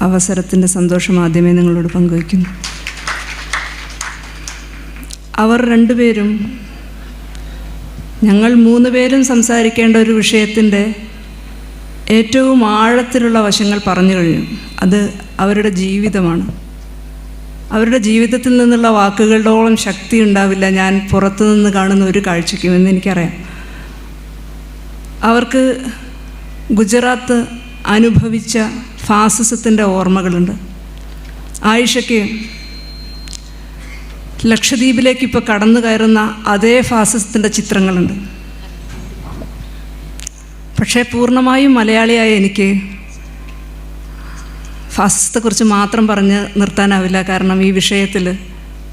അവസരത്തിന്റെ സന്തോഷം ആദ്യമേ നിങ്ങളോട് പങ്കുവയ്ക്കുന്നു. അവർ രണ്ടുപേരും ഞങ്ങൾ മൂന്ന് പേരും സംസാരിക്കേണ്ട ഒരു വിഷയത്തിന്റെ ഏറ്റവും ആഴത്തിലുള്ള വശങ്ങൾ പറഞ്ഞു കഴിഞ്ഞു. അത് അവരുടെ ജീവിതമാണ്. അവരുടെ ജീവിതത്തിൽ നിന്നുള്ള വാക്കുകളോളം ശക്തി ഉണ്ടാവില്ല. ഞാൻ പുറത്തു നിന്ന് കാണുന്ന ഒരു കാഴ്ചയ്ക്കും എന്ന് എനിക്കറിയാം. അവർക്ക് ഗുജറാത്ത് അനുഭവിച്ച ഫാസിസത്തിന്റെ ഓർമ്മകളുണ്ട്. ആയിഷയ്ക്ക് ലക്ഷദ്വീപിലേക്ക് ഇപ്പോൾ കടന്നു കയറുന്ന അതേ ഫാസിസത്തിന്റെ ചിത്രങ്ങളുണ്ട്. പക്ഷേ പൂർണമായും മലയാളിയായ എനിക്ക് ഫാസിസത്തെക്കുറിച്ച് മാത്രം പറഞ്ഞ് നിർത്താനാവില്ല. കാരണം ഈ വിഷയത്തിൽ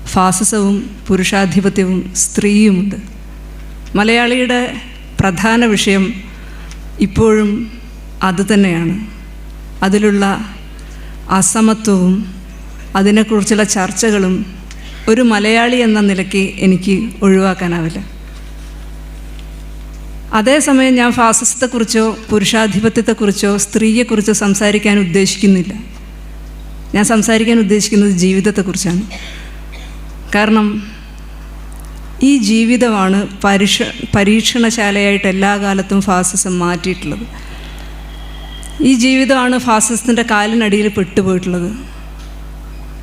ഫാസിസവും പുരുഷാധിപത്യവും സ്ത്രീയുമുണ്ട്. മലയാളിയുടെ പ്രധാന വിഷയം ഇപ്പോഴും അതുതന്നെയാണ് അതിലുള്ള അസമത്വവും അതിനെക്കുറിച്ചുള്ള ചർച്ചകളും ഒരു മലയാളി എന്ന നിലയ്ക്ക് എനിക്ക് ഒഴിവാക്കാനാവില്ല. അതേസമയം ഞാൻ ഫാസിസത്തെക്കുറിച്ചോ പുരുഷാധിപത്യത്തെക്കുറിച്ചോ സ്ത്രീയെക്കുറിച്ചോ സംസാരിക്കാൻ ഉദ്ദേശിക്കുന്നില്ല. ഞാൻ സംസാരിക്കാൻ ഉദ്ദേശിക്കുന്നത് ജീവിതത്തെക്കുറിച്ചാണ്. കാരണം ഈ ജീവിതമാണ് പരീക്ഷ പരീക്ഷണശാലയായിട്ട് എല്ലാ കാലത്തും ഫാസിസം മാറ്റിയിട്ടുള്ളത്. ഈ ജീവിതമാണ് ഫാസിസത്തിന്റെ കാലിനടിയിൽ പെട്ടുപോയിട്ടുള്ളത്.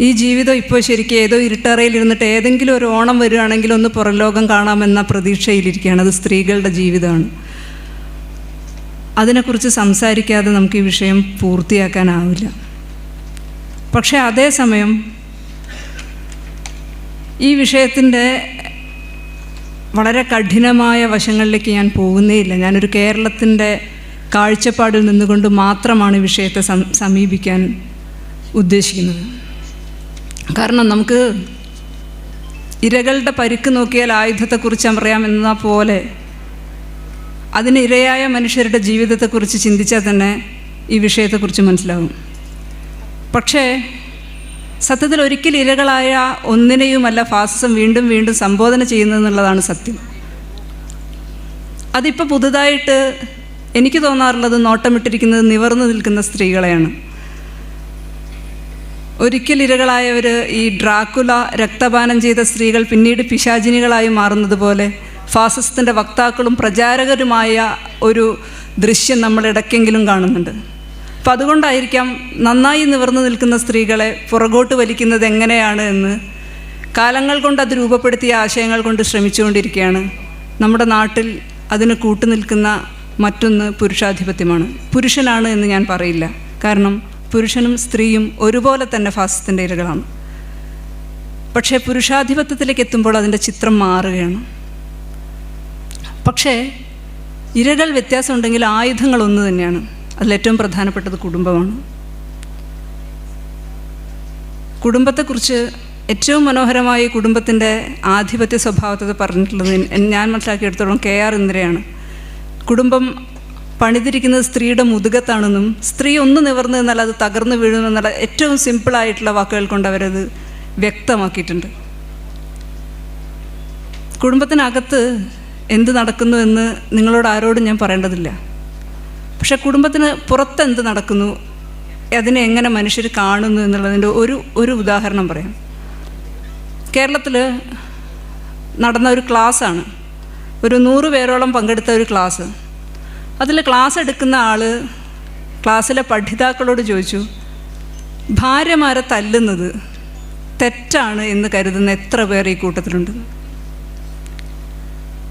ഈ ജീവിതം ഇപ്പോൾ ശരിക്കും ഏതോ ഇരുട്ടറയിൽ ഇരുന്നിട്ട് ഏതെങ്കിലും ഒരു ഓണം വരികയാണെങ്കിൽ ഒന്ന് പുറം ലോകം കാണാമെന്ന പ്രതീക്ഷയിലിരിക്കുകയാണ്. അത് സ്ത്രീകളുടെ ജീവിതമാണ്. അതിനെക്കുറിച്ച് സംസാരിക്കാതെ നമുക്ക് ഈ വിഷയം പൂർത്തിയാക്കാനാവില്ല. പക്ഷേ അതേസമയം ഈ വിഷയത്തിന്റെ വളരെ കഠിനമായ വശങ്ങളിലേക്ക് ഞാൻ പോകുന്നേയില്ല ഞാനൊരു കേരളത്തിന്റെ കാഴ്ചപ്പാടിൽ നിന്നുകൊണ്ട് മാത്രമാണ് വിഷയത്തെ സമീപിക്കാൻ ഉദ്ദേശിക്കുന്നത്. കാരണം നമുക്ക് ഇരകളുടെ പരിക്ക് നോക്കിയാൽ ആയുധത്തെക്കുറിച്ച് അറിയാമെന്ന പോലെ അതിന് ഇരയായ മനുഷ്യരുടെ ജീവിതത്തെക്കുറിച്ച് ചിന്തിച്ചാൽ തന്നെ ഈ വിഷയത്തെക്കുറിച്ച് മനസ്സിലാവും. പക്ഷേ സത്യത്തിൽ ഒരിക്കൽ ഇരകളായ ഒന്നിനെയുമല്ല ഫാസിസം വീണ്ടും വീണ്ടും സംബോധന ചെയ്യുന്നതെന്നുള്ളതാണ് സത്യം. അതിപ്പോൾ പുതുതായിട്ട് എനിക്ക് തോന്നാറുള്ളത് നോട്ടമിട്ടിരിക്കുന്നത് നിവർന്നു നിൽക്കുന്ന സ്ത്രീകളെയാണ്. ഒരിക്കൽ ഇരകളായവർ ഈ ഡ്രാക്കുല രക്തപാനം ചെയ്ത സ്ത്രീകൾ പിന്നീട് പിശാചിനികളായി മാറുന്നത് പോലെ ഫാസിസത്തിന്റെ വക്താക്കളും പ്രചാരകരുമായ ഒരു ദൃശ്യം നമ്മൾ ഇടയ്ക്കെങ്കിലും കാണുന്നുണ്ട്. അപ്പം അതുകൊണ്ടായിരിക്കാം നന്നായി നിവർന്നു നിൽക്കുന്ന സ്ത്രീകളെ പുറകോട്ട് വലിക്കുന്നത് എങ്ങനെയാണ് എന്ന് കാലങ്ങൾ കൊണ്ട് അത് രൂപപ്പെടുത്തിയ ആശയങ്ങൾ കൊണ്ട് ശ്രമിച്ചുകൊണ്ടിരിക്കുകയാണ്. നമ്മുടെ നാട്ടിൽ അതിന് കൂട്ടുനിൽക്കുന്ന മറ്റൊന്ന് പുരുഷാധിപത്യമാണ്. പുരുഷനാണ് എന്ന് ഞാൻ പറയില്ല. കാരണം പുരുഷനും സ്ത്രീയും ഒരുപോലെ തന്നെ ഫാസിസത്തിന്റെ ഇരകളാണ്. പക്ഷേ പുരുഷാധിപത്യത്തിലേക്ക് എത്തുമ്പോൾ അതിന്റെ ചിത്രം മാറുകയാണ്. പക്ഷേ ഇരകൾ വ്യത്യാസമുണ്ടെങ്കിൽ ആയുധങ്ങൾ ഒന്ന് തന്നെയാണ്. അതിലേറ്റവും പ്രധാനപ്പെട്ടത് കുടുംബമാണ്. കുടുംബത്തെക്കുറിച്ച് ഏറ്റവും മനോഹരമായി കുടുംബത്തിന്റെ ആധിപത്യ സ്വഭാവത്തെ പറഞ്ഞിട്ടുള്ളത് ഞാൻ മനസ്സിലാക്കിയെടുത്തോളം കെ ആർ ഇന്ദിരയാണ്. കുടുംബം പണിതിരിക്കുന്നത് സ്ത്രീയുടെ മുതുകത്താണെന്നും സ്ത്രീ ഒന്ന് നിവർന്നു നിന്നാൽ അത് തകർന്നു വീഴുമെന്നുള്ള ഏറ്റവും സിമ്പിളായിട്ടുള്ള വാക്കുകൾ കൊണ്ട് അവരത് വ്യക്തമാക്കിയിട്ടുണ്ട്. കുടുംബത്തിനകത്ത് എന്ത് നടക്കുന്നു എന്ന് നിങ്ങളോട് ആരോടും ഞാൻ പറയേണ്ടതില്ല. പക്ഷെ കുടുംബത്തിന് പുറത്ത് എന്ത് നടക്കുന്നു അതിനെ എങ്ങനെ മനുഷ്യർ കാണുന്നു എന്നുള്ളതിന്റെ ഒരു ഒരു ഉദാഹരണം പറയാം. കേരളത്തിൽ നടന്ന ഒരു ക്ലാസ്സാണ്. ഒരു നൂറ് പേരോളം പങ്കെടുത്ത ഒരു ക്ലാസ് അതിൽ ക്ലാസ് എടുക്കുന്ന ആൾ ക്ലാസ്സിലെ പഠിതാക്കളോട് ചോദിച്ചു ഭാര്യമാരെ തല്ലുന്നത് തെറ്റാണ് എന്ന് കരുതുന്ന എത്ര പേർ ഈ കൂട്ടത്തിലുണ്ട്?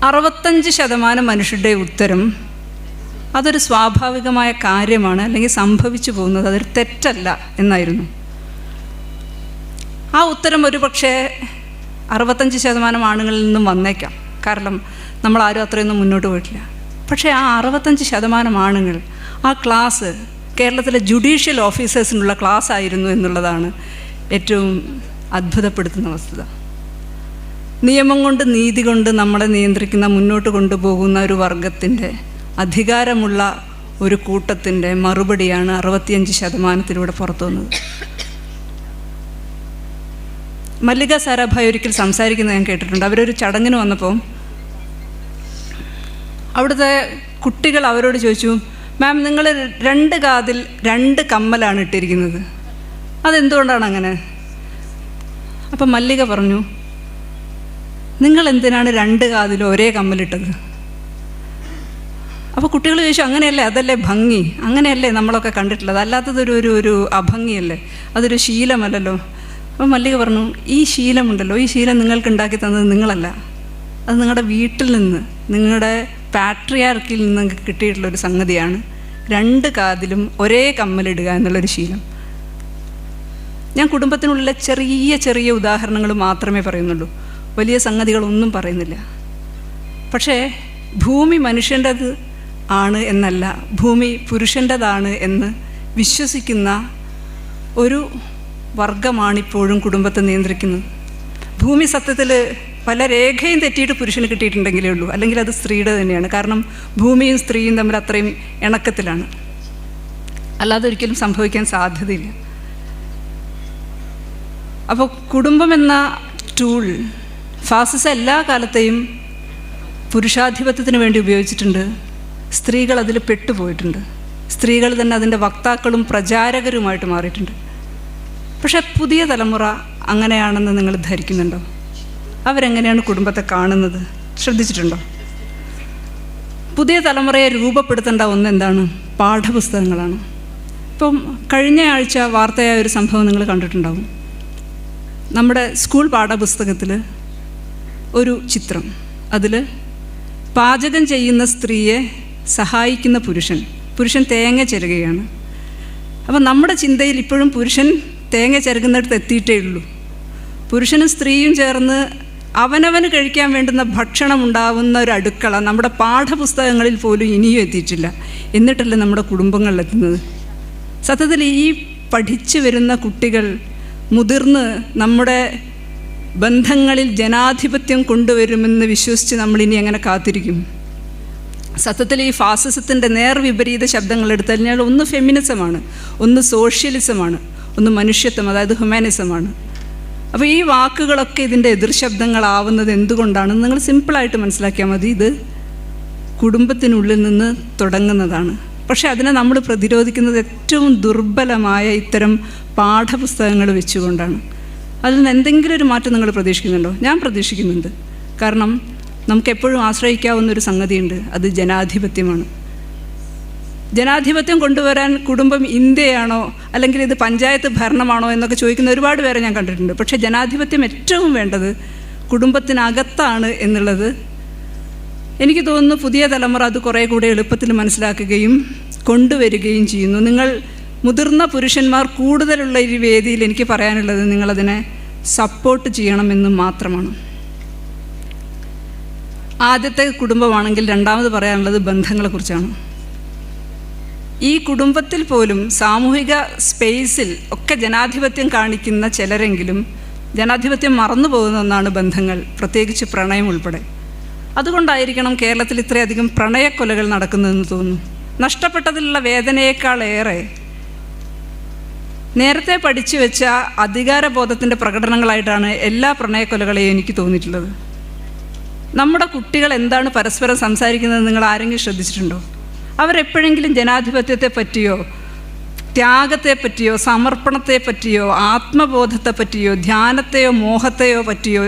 അറുപത്തഞ്ച് ശതമാനം മനുഷ്യരുടെ ഉത്തരം അതൊരു സ്വാഭാവികമായ കാര്യമാണ് അല്ലെങ്കിൽ സംഭവിച്ചു പോകുന്നത് അതൊരു തെറ്റല്ല എന്നായിരുന്നു. ആ ഉത്തരം ഒരു പക്ഷേ അറുപത്തഞ്ച് ശതമാനം ആണുങ്ങളിൽ നിന്നും വന്നേക്കാം. കാരണം നമ്മൾ ആരും അത്രയൊന്നും മുന്നോട്ട് പോയിട്ടില്ല. പക്ഷേ ആ അറുപത്തഞ്ച് ശതമാനം ആണുങ്ങൾ ആ ക്ലാസ് കേരളത്തിലെ ജുഡീഷ്യൽ ഓഫീസേഴ്സിനുള്ള ക്ലാസ് ആയിരുന്നു എന്നുള്ളതാണ് ഏറ്റവും അത്ഭുതപ്പെടുത്തുന്ന വസ്തുത. നിയമം കൊണ്ട് നീതി കൊണ്ട് നമ്മളെ നിയന്ത്രിക്കുന്ന മുന്നോട്ട് കൊണ്ടുപോകുന്ന ഒരു വർഗത്തിന്റെ അധികാരമുള്ള ഒരു കൂട്ടത്തിന്റെ മറുപടിയാണ് അറുപത്തിയഞ്ച് ശതമാനത്തിലൂടെ പുറത്തു വന്നത്. മല്ലിക സാരാഭായ് ഒരിക്കൽ സംസാരിക്കുന്നത് ഞാൻ കേട്ടിട്ടുണ്ട്. അവരൊരു ചടങ്ങിന് വന്നപ്പോൾ അവിടുത്തെ കുട്ടികൾ അവരോട് ചോദിച്ചു മാം നിങ്ങൾ രണ്ട് കാതിൽ രണ്ട് കമ്മലാണ് ഇട്ടിരിക്കുന്നത്. അതെന്തുകൊണ്ടാണ് അങ്ങനെ? അപ്പം മല്ലിക പറഞ്ഞു നിങ്ങൾ എന്തിനാണ് രണ്ട് കാതിലും ഒരേ കമ്മലിട്ടത്? അപ്പോൾ കുട്ടികൾ ചോദിച്ചു അങ്ങനെയല്ലേ അതല്ലേ ഭംഗി? അങ്ങനെയല്ലേ നമ്മളൊക്കെ കണ്ടിട്ടുള്ളത്? അല്ലാത്തതൊരു ഒരു ഒരു അഭംഗിയല്ലേ? അതൊരു ശീലമല്ലല്ലോ? അപ്പോൾ മല്ലിക പറഞ്ഞു ഈ ശീലമുണ്ടല്ലോ. ഈ ശീലം നിങ്ങൾക്ക് ഉണ്ടാക്കി തന്നത് നിങ്ങളല്ല. അത് നിങ്ങളുടെ വീട്ടിൽ നിന്ന് നിങ്ങളുടെ പാട്രിയാർക്കിൽ നിന്ന് കിട്ടിയിട്ടുള്ളൊരു സംഗതിയാണ് രണ്ട് കാതിലും ഒരേ കമ്മലിടുക എന്നുള്ളൊരു ശീലം. ഞാൻ കുടുംബത്തിനുള്ളിലെ ചെറിയ ചെറിയ ഉദാഹരണങ്ങൾ മാത്രമേ പറയുന്നുള്ളൂ. വലിയ സംഗതികളൊന്നും പറയുന്നില്ല. പക്ഷേ ഭൂമി മനുഷ്യന്റെത് ആണ് എന്നല്ല ഭൂമി പുരുഷന്റെതാണ് എന്ന് വിശ്വസിക്കുന്ന ഒരു വർഗമാണിപ്പോഴും കുടുംബത്തെ നിയന്ത്രിക്കുന്നത്. ഭൂമി സത്യത്തിൽ പല രേഖയും തെറ്റിയിട്ട് പുരുഷന് കിട്ടിയിട്ടുണ്ടെങ്കിലേ ഉള്ളൂ. അല്ലെങ്കിൽ അത് സ്ത്രീയുടെ തന്നെയാണ്. കാരണം ഭൂമിയും സ്ത്രീയും തമ്മിൽ അത്രയും ഇണക്കത്തിലാണ്. അല്ലാതെ ഒരിക്കലും സംഭവിക്കാൻ സാധ്യതയില്ല. അപ്പോൾ കുടുംബം എന്ന ടൂൾ ഫാസിസ എല്ലാ കാലത്തെയും പുരുഷാധിപത്യത്തിന് വേണ്ടി ഉപയോഗിച്ചിട്ടുണ്ട്. സ്ത്രീകൾ അതിൽ പെട്ടുപോയിട്ടുണ്ട്. സ്ത്രീകൾ തന്നെ അതിന്റെ വക്താക്കളും പ്രചാരകരുമായിട്ട് മാറിയിട്ടുണ്ട്. പക്ഷേ പുതിയ തലമുറ അങ്ങനെയാണെന്ന് നിങ്ങൾ ധരിക്കുന്നുണ്ടോ? അവരെങ്ങനെയാണ് കുടുംബത്തെ കാണുന്നത്? ശ്രദ്ധിച്ചിട്ടുണ്ടോ? പുതിയ തലമുറയെ രൂപപ്പെടുത്തേണ്ട ഒന്ന് എന്താണ്? പാഠപുസ്തകങ്ങളാണ്. ഇപ്പം കഴിഞ്ഞ ആഴ്ച വാർത്തയായ ഒരു സംഭവം നിങ്ങൾ കണ്ടിട്ടുണ്ടാവും. നമ്മുടെ സ്കൂൾ പാഠപുസ്തകത്തിൽ ഒരു ചിത്രം. അതിൽ പാചകം ചെയ്യുന്ന സ്ത്രീയെ സഹായിക്കുന്ന പുരുഷൻ. പുരുഷൻ തേങ്ങ ചിരകുകയാണ്. അപ്പം നമ്മുടെ ചിന്തയിൽ ഇപ്പോഴും പുരുഷൻ തേങ്ങ ചിരകുന്നിടത്ത് എത്തിയിട്ടേ ഉള്ളൂ. പുരുഷനും സ്ത്രീയും ചേർന്ന് അവനവന് കഴിക്കാൻ വേണ്ടുന്ന ഭക്ഷണം ഉണ്ടാവുന്ന ഒരു അടുക്കള നമ്മുടെ പാഠപുസ്തകങ്ങളിൽ പോലും ഇനിയും എത്തിയിട്ടില്ല. എന്നിട്ടല്ല നമ്മുടെ കുടുംബങ്ങളിലെത്തുന്നത് സത്യത്തിൽ ഈ പഠിച്ചു വരുന്ന കുട്ടികൾ മുതിർന്ന് നമ്മുടെ ബന്ധങ്ങളിൽ ജനാധിപത്യം കൊണ്ടുവരുമെന്ന് വിശ്വസിച്ച് നമ്മളിനി എങ്ങനെ കാത്തിരിക്കും? സത്യത്തിൽ ഈ ഫാസിസത്തിന്റെ നേർവിപരീത ശബ്ദങ്ങൾ എടുത്തു കഴിഞ്ഞാൽ ഒന്ന് ഫെമിനിസമാണ് ഒന്ന് സോഷ്യലിസമാണ് ഒന്ന് മനുഷ്യത്വം അതായത് ഹ്യൂമാനിസമാണ്. അപ്പോൾ ഈ വാക്കുകളൊക്കെ ഇതിന്റെ എതിർ ശബ്ദങ്ങളാവുന്നത് എന്തുകൊണ്ടാണെന്ന് നിങ്ങൾ സിമ്പിളായിട്ട് മനസ്സിലാക്കിയാൽ മതി. ഇത് കുടുംബത്തിനുള്ളിൽ നിന്ന് തുടങ്ങുന്നതാണ്. പക്ഷെ അതിനെ നമ്മൾ പ്രതിരോധിക്കുന്നത് ഏറ്റവും ദുർബലമായ ഇത്തരം പാഠപുസ്തകങ്ങൾ വെച്ചുകൊണ്ടാണ്. അതിൽ നിന്ന് എന്തെങ്കിലും ഒരു മാറ്റം നിങ്ങൾ പ്രതീക്ഷിക്കുന്നുണ്ടോ? ഞാൻ പ്രതീക്ഷിക്കുന്നുണ്ട്. കാരണം നമുക്ക് എപ്പോഴും ആശ്രയിക്കാവുന്ന ഒരു സംഗതിയുണ്ട്. അത് ജനാധിപത്യമാണ്. ജനാധിപത്യം കൊണ്ടുവരാൻ കുടുംബം ഇന്ത്യയാണോ? അല്ലെങ്കിൽ ഇത് പഞ്ചായത്ത് ഭരണമാണോ? എന്നൊക്കെ ചോദിക്കുന്ന ഒരുപാട് പേരെ ഞാൻ കണ്ടിട്ടുണ്ട്. പക്ഷേ ജനാധിപത്യം ഏറ്റവും വേണ്ടത് കുടുംബത്തിനകത്താണ് എന്നുള്ളത് എനിക്ക് തോന്നുന്നു പുതിയ തലമുറ അത് കുറേ കൂടെ എളുപ്പത്തിൽ മനസ്സിലാക്കുകയും കൊണ്ടുവരികയും ചെയ്യുന്നു. നിങ്ങൾ മുതിർന്ന പുരുഷന്മാർ കൂടുതലുള്ള ഈ വേദിയിൽ എനിക്ക് പറയാനുള്ളത് നിങ്ങളതിനെ സപ്പോർട്ട് ചെയ്യണമെന്ന് മാത്രമാണ്. ആദ്യത്തെ കുടുംബമാണെങ്കിൽ രണ്ടാമത് പറയാനുള്ളത് ബന്ധങ്ങളെക്കുറിച്ചാണ്. ഈ കുടുംബത്തിൽ പോലും സാമൂഹിക സ്പേസിൽ ഒക്കെ ജനാധിപത്യം കാണിക്കുന്ന ചിലരെങ്കിലും ജനാധിപത്യം മറന്നു പോകുന്ന ഒന്നാണ് ബന്ധങ്ങൾ പ്രത്യേകിച്ച് പ്രണയം ഉൾപ്പെടെ. അതുകൊണ്ടായിരിക്കണം കേരളത്തിൽ ഇത്രയധികം പ്രണയക്കൊലകൾ നടക്കുന്നതെന്ന് തോന്നുന്നു. നഷ്ടപ്പെട്ടതിലുള്ള വേദനയേക്കാളേറെ നേരത്തെ പഠിച്ചു വെച്ച അധികാരബോധത്തിന്റെ പ്രകടനങ്ങളായിട്ടാണ് എല്ലാ പ്രണയക്കൊലകളെയും എനിക്ക് തോന്നിയിട്ടുള്ളത്. നമ്മുടെ കുട്ടികൾ എന്താണ് പരസ്പരം സംസാരിക്കുന്നത് നിങ്ങൾ ആരെങ്കിലും ശ്രദ്ധിച്ചിട്ടുണ്ടോ? അവരെപ്പോഴെങ്കിലും ജനാധിപത്യത്തെ പറ്റിയോ ത്യാഗത്തെ പറ്റിയോ സമർപ്പണത്തെ പറ്റിയോ ആത്മബോധത്തെ പറ്റിയോ ധ്യാനത്തെയോ മോഹത്തെയോ പറ്റിയോ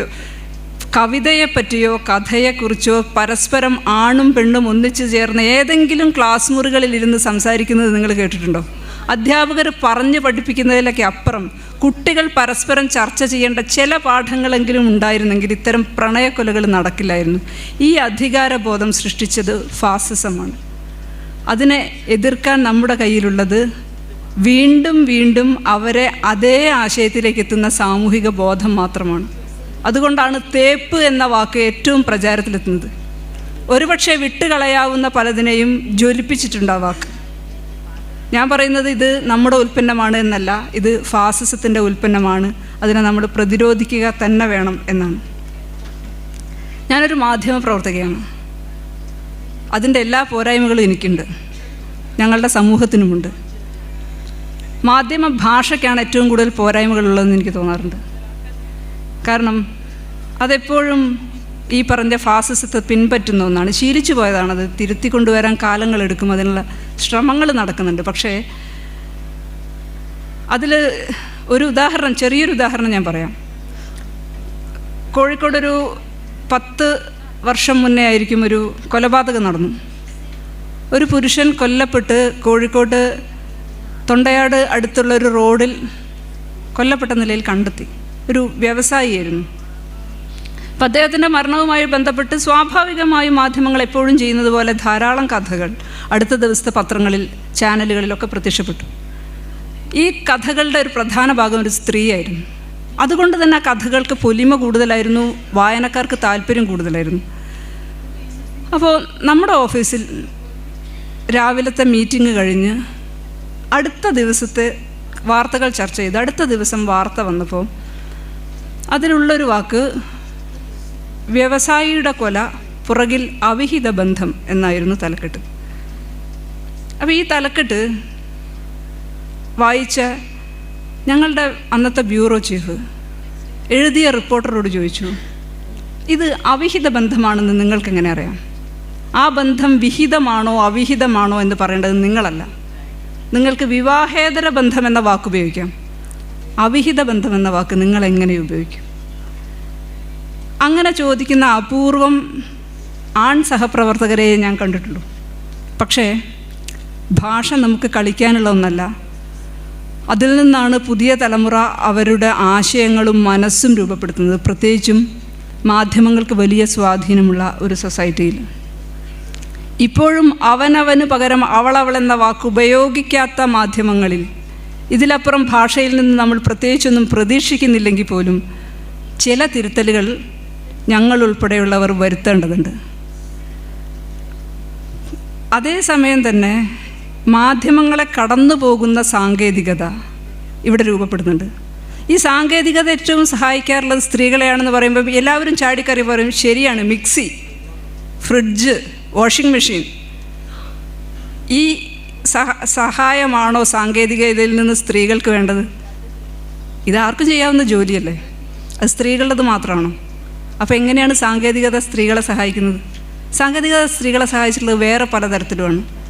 കവിതയെ പറ്റിയോ കഥയെക്കുറിച്ചോ പരസ്പരം ആണും പെണ്ണും ഒന്നിച്ചു ചേർന്ന് ഏതെങ്കിലും ക്ലാസ് മുറികളിൽ ഇരുന്ന് സംസാരിക്കുന്നത് നിങ്ങൾ കേട്ടിട്ടുണ്ടോ? അധ്യാപകർ പറഞ്ഞു പഠിപ്പിക്കുന്നതിലൊക്കെ അപ്പുറം കുട്ടികൾ പരസ്പരം ചർച്ച ചെയ്യേണ്ട ചില പാഠങ്ങളെങ്കിലും ഉണ്ടായിരുന്നെങ്കിൽ ഇത്തരം പ്രണയക്കൊലകൾ നടക്കില്ലായിരുന്നു. ഈ അധികാരബോധം സൃഷ്ടിച്ചത് ഫാസിസമാണ്. അതിനെ എതിർക്കാൻ നമ്മുടെ കയ്യിലുള്ളത് വീണ്ടും വീണ്ടും അവരെ അതേ ആശയത്തിലേക്ക് എത്തുന്ന സാമൂഹിക ബോധം മാത്രമാണ്. അതുകൊണ്ടാണ് തേപ്പ് എന്ന വാക്ക് ഏറ്റവും പ്രചാരത്തിലെത്തുന്നത്. ഒരുപക്ഷെ വിട്ടുകളയാവുന്ന പലതിനെയും ജ്വലിപ്പിച്ചിട്ടുണ്ട് ആ വാക്ക്. ഞാൻ പറയുന്നത് ഇത് നമ്മുടെ ഉൽപ്പന്നമാണ് എന്നല്ല ഇത് ഫാസിസത്തിന്റെ ഉൽപ്പന്നമാണ്. അതിനെ നമ്മൾ പ്രതിരോധിക്കുക തന്നെ വേണം എന്നാണ്. ഞാനൊരു മാധ്യമ പ്രവർത്തകയാണ് അതിന്റെ എല്ലാ പോരായ്മകളും എനിക്കുണ്ട്. ഞങ്ങളുടെ സമൂഹത്തിനുമുണ്ട്. മാധ്യമ ഭാഷയ്ക്കാണ് ഏറ്റവും കൂടുതൽ പോരായ്മകളുള്ളതെന്ന് എനിക്ക് തോന്നാറുണ്ട്. കാരണം അതെപ്പോഴും ഈ പറഞ്ഞ ഫാസിസത്തെ പിൻപറ്റുന്ന ഒന്നാണ്. ശീലിച്ചു പോയതാണത് തിരുത്തി കൊണ്ടുവരാൻ കാലങ്ങളെടുക്കും അതിനുള്ള ശ്രമങ്ങൾ നടക്കുന്നുണ്ട്. പക്ഷേ അതിൽ ഒരു ഉദാഹരണം ചെറിയൊരു ഉദാഹരണം ഞാൻ പറയാം. കോഴിക്കോടൊരു പത്ത് വർഷം മുന്നേ ആയിരിക്കും ഒരു കൊലപാതകം നടന്നു. ഒരു പുരുഷൻ കൊല്ലപ്പെട്ട് കോഴിക്കോട് തൊണ്ടയാട് അടുത്തുള്ള ഒരു റോഡിൽ കൊല്ലപ്പെട്ട നിലയിൽ കണ്ടെത്തി. ഒരു വ്യവസായിയായിരുന്നു. അപ്പം അദ്ദേഹത്തിന്റെ മരണവുമായി ബന്ധപ്പെട്ട് സ്വാഭാവികമായി മാധ്യമങ്ങൾ എപ്പോഴും ചെയ്യുന്നത് പോലെ ധാരാളം കഥകൾ അടുത്ത ദിവസത്തെ പത്രങ്ങളിൽ ചാനലുകളിലൊക്കെ പ്രത്യക്ഷപ്പെട്ടു. ഈ കഥകളുടെ ഒരു പ്രധാന ഭാഗം ഒരു സ്ത്രീയായിരുന്നു. അതുകൊണ്ട് തന്നെ ആ കഥകൾക്ക് പൊലിമ കൂടുതലായിരുന്നു വായനക്കാർക്ക് താല്പര്യം കൂടുതലായിരുന്നു. അപ്പോൾ നമ്മുടെ ഓഫീസിൽ രാവിലത്തെ മീറ്റിംഗ് കഴിഞ്ഞ് അടുത്ത ദിവസത്തെ വാർത്തകൾ ചർച്ച ചെയ്ത് അടുത്ത ദിവസം വാർത്ത വന്നപ്പോൾ അതിലുള്ളൊരു വാക്ക് വ്യവസായിയുടെ കൊല പുറകിൽ അവിഹിത ബന്ധം എന്നായിരുന്നു തലക്കെട്ട്. അപ്പോൾ ഈ തലക്കെട്ട് വായിച്ച ഞങ്ങളുടെ അന്നത്തെ ബ്യൂറോ ചീഫ് എഴുതിയ റിപ്പോർട്ടറോട് ചോദിച്ചു ഇത് അവിഹിത ബന്ധമാണെന്ന് നിങ്ങൾക്ക് എങ്ങനെ അറിയാം? ആ ബന്ധം വിഹിതമാണോ അവിഹിതമാണോ എന്ന് പറയേണ്ടത് നിങ്ങളല്ല. നിങ്ങൾക്ക് വിവാഹേതര ബന്ധം എന്ന വാക്ക് ഉപയോഗിക്കാം. അവിഹിത ബന്ധം എന്ന വാക്ക് നിങ്ങൾ എങ്ങനെ ഉപയോഗിക്കും? അങ്ങനെ ചോദിക്കുന്ന അപൂർവം ആൺ സഹപ്രവർത്തകരെ ഞാൻ കണ്ടിട്ടുള്ളൂ. പക്ഷേ ഭാഷ നമുക്ക് കളിക്കാനുള്ള ഒന്നല്ല. അതിൽ നിന്നാണ് പുതിയ തലമുറ അവരുടെ ആശയങ്ങളും മനസ്സും രൂപപ്പെടുത്തുന്നത്. പ്രത്യേകിച്ചും മാധ്യമങ്ങൾക്ക് വലിയ സ്വാധീനമുള്ള ഒരു സൊസൈറ്റിയിൽ. ഇപ്പോഴും അവനവന് പകരം അവളവൾ എന്ന വാക്ക് ഉപയോഗിക്കാത്ത മാധ്യമങ്ങളിൽ ഇതിലപ്പുറം ഭാഷയിൽ നിന്ന് നമ്മൾ പ്രത്യേകിച്ചൊന്നും പ്രതീക്ഷിക്കുന്നില്ലെങ്കിൽ പോലും ചില തിരുത്തലുകൾ ഞങ്ങൾ ഉൾപ്പെടെയുള്ളവർ വരുത്തേണ്ടതുണ്ട്. അതേസമയം തന്നെ മാധ്യമങ്ങളെ കടന്നു പോകുന്ന സാങ്കേതികത ഇവിടെ രൂപപ്പെടുന്നുണ്ട്. ഈ സാങ്കേതികത ഏറ്റവും സഹായിക്കാറുള്ളത് സ്ത്രീകളെയാണെന്ന് പറയുമ്പോൾ എല്ലാവരും ചാടിക്കറി പറയും ശരിയാണ് മിക്സി ഫ്രിഡ്ജ് വാഷിംഗ് മെഷീൻ. ഈ സഹ സഹായമാണോ സാങ്കേതികതയിൽ നിന്ന് സ്ത്രീകൾക്ക് വേണ്ടത്? ഇതാർക്കും ചെയ്യാവുന്ന ജോലിയല്ലേ? അത് സ്ത്രീകളുടേത് മാത്രമാണോ? അപ്പോൾ എങ്ങനെയാണ് സാങ്കേതികത സ്ത്രീകളെ സഹായിക്കുന്നത്? സാങ്കേതികത സ്ത്രീകളെ സഹായിച്ചിട്ടുള്ളത് വേറെ പലതരത്തിലുമാണ്.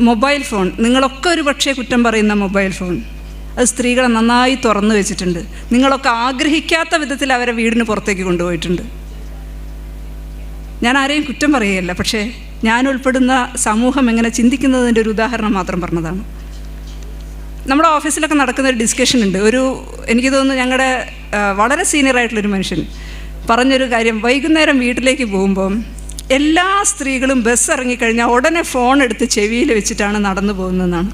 Mobile phone. നിങ്ങളൊക്കെ ഒരു പക്ഷേ കുറ്റം പറയുന്ന മൊബൈൽ ഫോൺ. അത് സ്ത്രീകളെ നന്നായി തുറന്നു വെച്ചിട്ടുണ്ട്. നിങ്ങളൊക്കെ ആഗ്രഹിക്കാത്ത വിധത്തിൽ അവരെ വീടിന് പുറത്തേക്ക് കൊണ്ടുപോയിട്ടുണ്ട്. ഞാൻ ആരെയും കുറ്റം പറയുകയല്ല. പക്ഷേ ഞാൻ ഉൾപ്പെടുന്ന സമൂഹം എങ്ങനെ ചിന്തിക്കുന്നതിന്റെ ഒരു ഉദാഹരണം മാത്രം പറഞ്ഞതാണ്. നമ്മുടെ ഓഫീസിലൊക്കെ നടക്കുന്ന ഒരു ഡിസ്കഷൻ ഉണ്ട്. ഒരു എനിക്ക് തോന്നുന്നു ഞങ്ങളുടെ വളരെ സീനിയർ ആയിട്ടുള്ളൊരു മനുഷ്യൻ പറഞ്ഞൊരു കാര്യം. വൈകുന്നേരം വീട്ടിലേക്ക് പോകുമ്പം എല്ലാ സ്ത്രീകളും ബസ് ഇറങ്ങിക്കഴിഞ്ഞാൽ ഉടനെ ഫോൺ എടുത്ത് ചെവിയിൽ വെച്ചിട്ടാണ് നടന്നു പോകുന്നതെന്നാണ്.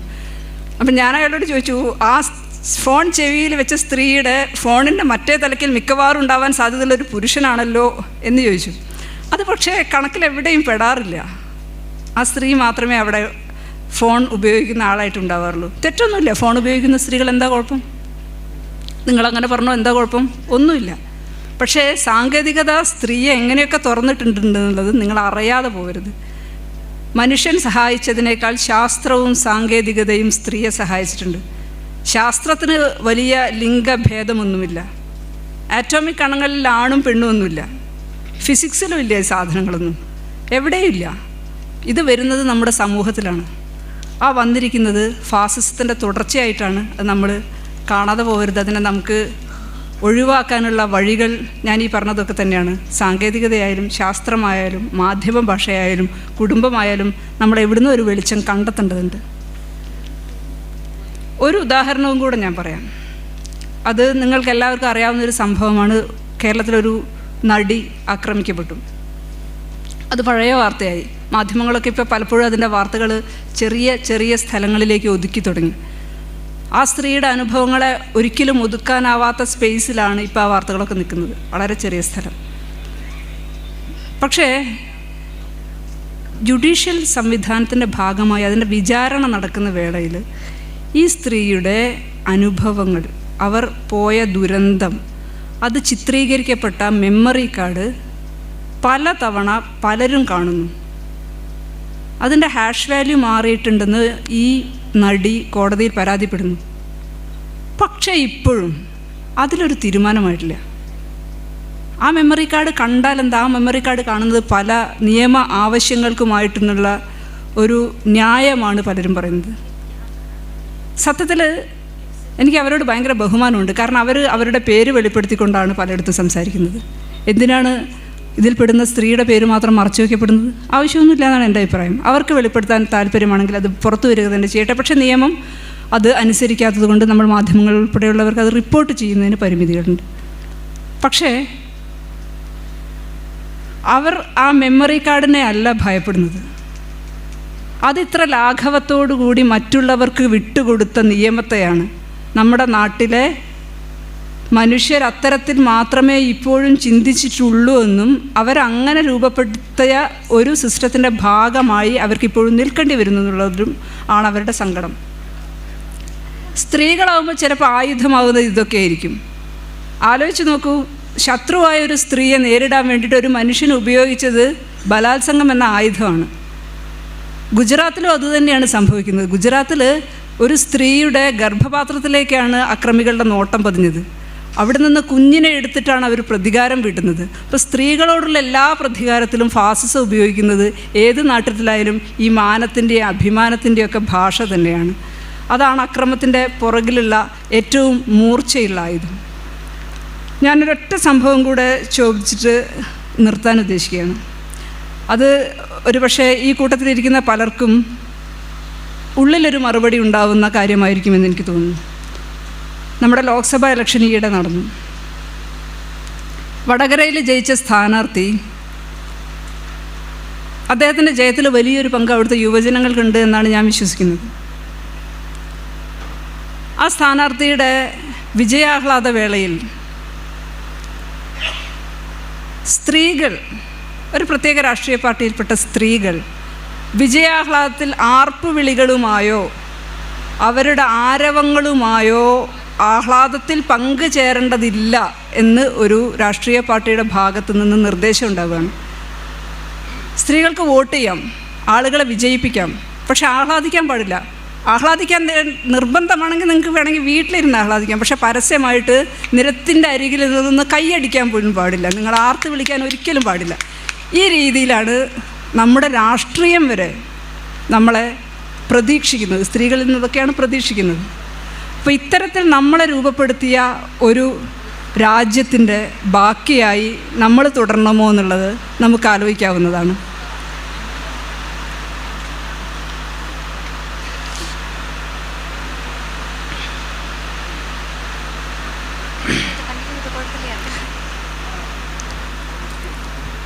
അപ്പം ഞാൻ അയാളോട് ചോദിച്ചു ആ ഫോൺ ചെവിയിൽ വെച്ച സ്ത്രീയുടെ ഫോണിന്റെ മറ്റേ തലക്കിൽ മിക്കവാറും ഉണ്ടാവാൻ സാധ്യതയുള്ള ഒരു പുരുഷനാണല്ലോ? എന്ന് ചോദിച്ചു. അത് പക്ഷേ കണക്കിലെവിടെയും പെടാറില്ല. ആ സ്ത്രീ മാത്രമേ അവിടെ ഫോൺ ഉപയോഗിക്കുന്ന ആളായിട്ട് ഉണ്ടാവാറുള്ളൂ. തെറ്റൊന്നുമില്ല. ഫോൺ ഉപയോഗിക്കുന്ന സ്ത്രീകൾ എന്താ കുഴപ്പം? നിങ്ങളങ്ങനെ പറഞ്ഞോ എന്താ കുഴപ്പം? ഒന്നുമില്ല. പക്ഷേ സാങ്കേതികത സ്ത്രീയെ എങ്ങനെയൊക്കെ തുറന്നിട്ടുണ്ടെന്നുള്ളത് നിങ്ങൾ അറിയാതെ പോകരുത്. മനുഷ്യൻ സഹായിച്ചതിനേക്കാൾ ശാസ്ത്രവും സാങ്കേതികതയും സ്ത്രീയെ സഹായിച്ചിട്ടുണ്ട്. ശാസ്ത്രത്തിന് വലിയ ലിംഗഭേദമൊന്നുമില്ല. ആറ്റോമിക് കണങ്ങളിൽ ആണും പെണ്ണും ഒന്നുമില്ല ഫിസിക്സിലും ഇല്ല സാധനങ്ങളൊന്നും. എവിടെയില്ല ഇത് വരുന്നത് നമ്മുടെ സമൂഹത്തിലാണ്. ആ വന്നിരിക്കുന്നത് ഫാസിസത്തിന്റെ തുടർച്ചയായിട്ടാണ്. നമ്മൾ കാണാതെ പോകരുത്. അതിനെ നമുക്ക് ഒഴിവാക്കാനുള്ള വഴികൾ ഞാൻ ഈ പറഞ്ഞതൊക്കെ തന്നെയാണ്. സാങ്കേതികതയായാലും ശാസ്ത്രമായാലും മാധ്യമ ഭാഷയായാലും കുടുംബമായാലും നമ്മൾ എവിടുന്ന് ഒരു വെളിച്ചം കണ്ടെത്തേണ്ടതുണ്ട്. ഒരു ഉദാഹരണവും കൂടെ ഞാൻ പറയാം. അത് നിങ്ങൾക്ക് എല്ലാവർക്കും അറിയാവുന്ന ഒരു സംഭവമാണ്. കേരളത്തിലൊരു നടി ആക്രമിക്കപ്പെട്ടു. അത് പഴയ വാർത്തയായി. മാധ്യമങ്ങളൊക്കെ ഇപ്പോൾ പലപ്പോഴും അതിന്റെ വാർത്തകൾ ചെറിയ ചെറിയ സ്ഥലങ്ങളിലേക്ക് ഒതുക്കി തുടങ്ങി. ആ സ്ത്രീയുടെ അനുഭവങ്ങളെ ഒരിക്കലും ഒതുക്കാനാവാത്ത സ്പേസിലാണ് ഇപ്പോൾ ആ വാർത്തകളൊക്കെ നിൽക്കുന്നത്. വളരെ ചെറിയ സ്ഥലം. പക്ഷേ ജുഡീഷ്യൽ സംവിധാനത്തിന്റെ ഭാഗമായി അതിന്റെ വിചാരണ നടക്കുന്ന വേളയിൽ ഈ സ്ത്രീയുടെ അനുഭവങ്ങൾ അവർ പോയ ദുരന്തം അത് ചിത്രീകരിക്കപ്പെട്ട മെമ്മറി കാർഡ് പല തവണ പലരും കാണുന്നു. അതിന്റെ ഹാഷ് വാല്യൂ മാറിയിട്ടുണ്ടെന്ന് ഈ നടി കോടതിയിൽ പരാതിപ്പെടുന്നു. പക്ഷേ ഇപ്പോഴും അതിലൊരു തീരുമാനമായിട്ടില്ല. ആ മെമ്മറി കാർഡ് കണ്ടാൽ എന്താ? ആ മെമ്മറി കാർഡ് കാണുന്നത് പല നിയമ ആവശ്യങ്ങൾക്കുമായിട്ടുള്ള ഒരു ന്യായമാണ് പലരും പറയുന്നത്. സത്യത്തിൽ എനിക്ക് അവരോട് ഭയങ്കര ബഹുമാനമുണ്ട്. കാരണം അവർ അവരുടെ പേര് വെളിപ്പെടുത്തിക്കൊണ്ടാണ് പലയിടത്തും സംസാരിക്കുന്നത്. എന്തിനാണ് ഇതിൽപ്പെടുന്ന സ്ത്രീയുടെ പേര് മാത്രം മറച്ചു വയ്ക്കപ്പെടുന്നത് ആവശ്യമൊന്നുമില്ല എന്നാണ് എന്റെ അഭിപ്രായം. അവർക്ക് വെളിപ്പെടുത്താൻ താല്പര്യമാണെങ്കിൽ അത് പുറത്തു വരിക തന്നെ ചെയ്യട്ടെ. പക്ഷേ നിയമം അത് അനുസരിക്കാത്തത് കൊണ്ട് നമ്മൾ മാധ്യമങ്ങൾ ഉൾപ്പെടെയുള്ളവർക്ക് അത് റിപ്പോർട്ട് ചെയ്യുന്നതിന് പരിമിതികളുണ്ട്. പക്ഷേ അവർ ആ മെമ്മറി കാർഡിനെ അല്ല ഭയപ്പെടുന്നത്. അതിത്ര ലാഘവത്തോടു കൂടി മറ്റുള്ളവർക്ക് വിട്ടുകൊടുത്ത നിയമത്തെയാണ് നമ്മുടെ നാട്ടിലെ മനുഷ്യർ അത്തരത്തിൽ മാത്രമേ ഇപ്പോഴും ചിന്തിച്ചിട്ടുള്ളൂ എന്നും അവരങ്ങനെ രൂപപ്പെടുത്തിയ ഒരു സിസ്റ്റത്തിന്റെ ഭാഗമായി അവർക്കിപ്പോഴും നിൽക്കേണ്ടി വരുന്നു എന്നുള്ളതും ആണ് അവരുടെ സങ്കടം. സ്ത്രീകളാവുമ്പോൾ ചിലപ്പോൾ ആയുധമാവുന്നത് ഇതൊക്കെ ആയിരിക്കും. ആലോചിച്ച് നോക്കൂ ശത്രുവായ ഒരു സ്ത്രീയെ നേരിടാൻ വേണ്ടിയിട്ട് ഒരു മനുഷ്യൻ ഉപയോഗിച്ചത് ബലാത്സംഗം എന്ന ആയുധമാണ്. ഗുജറാത്തിലും അതുതന്നെയാണ് സംഭവിക്കുന്നത്. ഗുജറാത്തിൽ ഒരു സ്ത്രീയുടെ ഗർഭപാത്രത്തിലേക്കാണ് അക്രമികളുടെ നോട്ടം പതിഞ്ഞത്. അവിടെ നിന്ന് കുഞ്ഞിനെ എടുത്തിട്ടാണ് അവർ പ്രതികാരം വീട്ടുന്നത്. അപ്പോൾ സ്ത്രീകളോടുള്ള എല്ലാ പ്രതികാരത്തിലും ഫാസിസം ഉപയോഗിക്കുന്നത് ഏത് നാട്ടിലായാലും ഈ മാനത്തിന്റെയും അഭിമാനത്തിന്റെയൊക്കെ ഭാഷ തന്നെയാണ്. അതാണ് അക്രമത്തിന്റെ പുറകിലുള്ള ഏറ്റവും മൂർച്ചയുള്ള ആയുധം. ഞാനൊരൊറ്റ സംഭവം കൂടെ ചോദിച്ചിട്ട് നിർത്താൻ ഉദ്ദേശിക്കുകയാണ്. അത് ഒരുപക്ഷെ ഈ കൂട്ടത്തിലിരിക്കുന്ന പലർക്കും ഉള്ളിലൊരു മറുപടി ഉണ്ടാവുന്ന കാര്യമായിരിക്കുമെന്ന് എനിക്ക് തോന്നുന്നു. നമ്മുടെ ലോക്സഭാ ഇലക്ഷൻ ഈയിടെ നടന്നു. വടകരയിൽ ജയിച്ച സ്ഥാനാർത്ഥി അദ്ദേഹത്തിന്റെ ജയത്തിൽ വലിയൊരു പങ്ക് അവിടുത്തെ യുവജനങ്ങൾക്കുണ്ട് എന്നാണ് ഞാൻ വിശ്വസിക്കുന്നത്. ആ സ്ഥാനാർത്ഥിയുടെ വിജയാഹ്ലാദ വേളയിൽ സ്ത്രീകൾ ഒരു പ്രത്യേക രാഷ്ട്രീയ പാർട്ടിയിൽപ്പെട്ട സ്ത്രീകൾ വിജയാഹ്ലാദത്തിൽ ആർപ്പുവിളികളുമായോ അവരുടെ ആരവങ്ങളുമായോ ആഹ്ലാദത്തിൽ പങ്കുചേരേണ്ടതില്ല എന്ന് ഒരു രാഷ്ട്രീയ പാർട്ടിയുടെ ഭാഗത്തു നിന്ന് നിർദ്ദേശം ഉണ്ടാവുകയാണ്. സ്ത്രീകൾക്ക് വോട്ട് ചെയ്യാം ആളുകളെ വിജയിപ്പിക്കാം പക്ഷെ ആഹ്ലാദിക്കാൻ പാടില്ല. ആഹ്ലാദിക്കാൻ നിർബന്ധമാണെങ്കിൽ നിങ്ങൾക്ക് വേണമെങ്കിൽ വീട്ടിലിരുന്ന് ആഹ്ലാദിക്കാം പക്ഷെ പരസ്യമായിട്ട് നിരത്തിന്റെ അരികിൽ നിന്ന് കൈയടിക്കാൻ പോലും പാടില്ല. നിങ്ങൾ ആർത്ത് വിളിക്കാൻ ഒരിക്കലും പാടില്ല. ഈ രീതിയിലാണ് നമ്മുടെ രാഷ്ട്രീയം വരെ നമ്മളെ പ്രതീക്ഷിക്കുന്നത്. സ്ത്രീകളിൽ നിന്നതൊക്കെയാണ് പ്രതീക്ഷിക്കുന്നത്. അപ്പോൾ ഇത്തരത്തിൽ നമ്മളെ രൂപപ്പെടുത്തിയ ഒരു രാജ്യത്തിന്റെ ബാക്കിയായി നമ്മൾ തുടരണമോ എന്നുള്ളത് നമുക്ക് ആലോചിക്കാവുന്നതാണ്.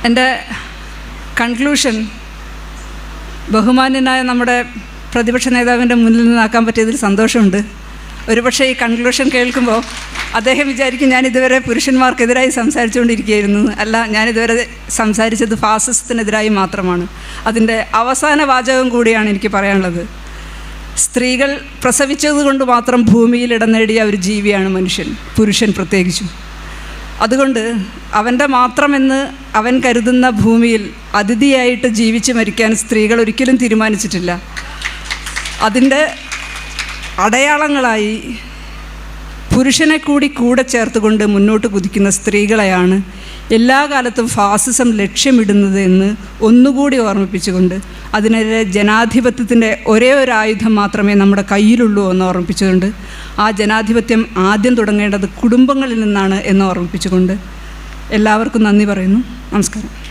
എന്റെ കൺക്ലൂഷൻ ബഹുമാന്യനായ നമ്മുടെ പ്രതിപക്ഷ നേതാവിന്റെ മുന്നിൽ നിന്നാക്കാൻ പറ്റിയതിൽ സന്തോഷമുണ്ട്. ഒരുപക്ഷെ ഈ കൺക്ലൂഷൻ കേൾക്കുമ്പോൾ അദ്ദേഹം വിചാരിക്കും ഞാൻ ഇതുവരെ പുരുഷന്മാർക്കെതിരായി സംസാരിച്ചുകൊണ്ടിരിക്കുകയായിരുന്നു. അല്ല ഞാനിതുവരെ സംസാരിച്ചത് ഫാസിസത്തിനെതിരായി മാത്രമാണ്. അതിന്റെ അവസാന വാചകം കൂടിയാണ് എനിക്ക് പറയാനുള്ളത്. സ്ത്രീകൾ പ്രസവിച്ചതുകൊണ്ട് മാത്രം ഭൂമിയിൽ ഇടം നേടിയ ഒരു ജീവിയാണ് മനുഷ്യൻ പുരുഷൻ പ്രത്യേകിച്ചും. അതുകൊണ്ട് അവന്റെ മാത്രമെന്ന് അവൻ കരുതുന്ന ഭൂമിയിൽ അതിഥിയായിട്ട് ജീവിച്ച് മരിക്കാൻ സ്ത്രീകൾ ഒരിക്കലും തീരുമാനിച്ചിട്ടില്ല. അതിന്റെ അടയാളങ്ങളായി പുരുഷനെ കൂടി കൂടെ ചേർത്തുകൊണ്ട് മുന്നോട്ട് കുതിക്കുന്ന സ്ത്രീകളെയാണ് എല്ലാ കാലത്തും ഫാസിസം ലക്ഷ്യമിടുന്നത് എന്ന് ഒന്നുകൂടി ഓർമ്മിപ്പിച്ചുകൊണ്ട് അതിനെതിരെ ജനാധിപത്യത്തിന്റെ ഒരേ ഒരു ആയുധം മാത്രമേ നമ്മുടെ കയ്യിലുള്ളൂ എന്ന് ഓർമ്മിപ്പിച്ചുകൊണ്ട് ആ ജനാധിപത്യം ആദ്യം തുടങ്ങേണ്ടത് കുടുംബങ്ങളിൽ നിന്നാണ് എന്ന് ഓർമ്മിപ്പിച്ചുകൊണ്ട് എല്ലാവർക്കും നന്ദി പറയുന്നു. നമസ്കാരം.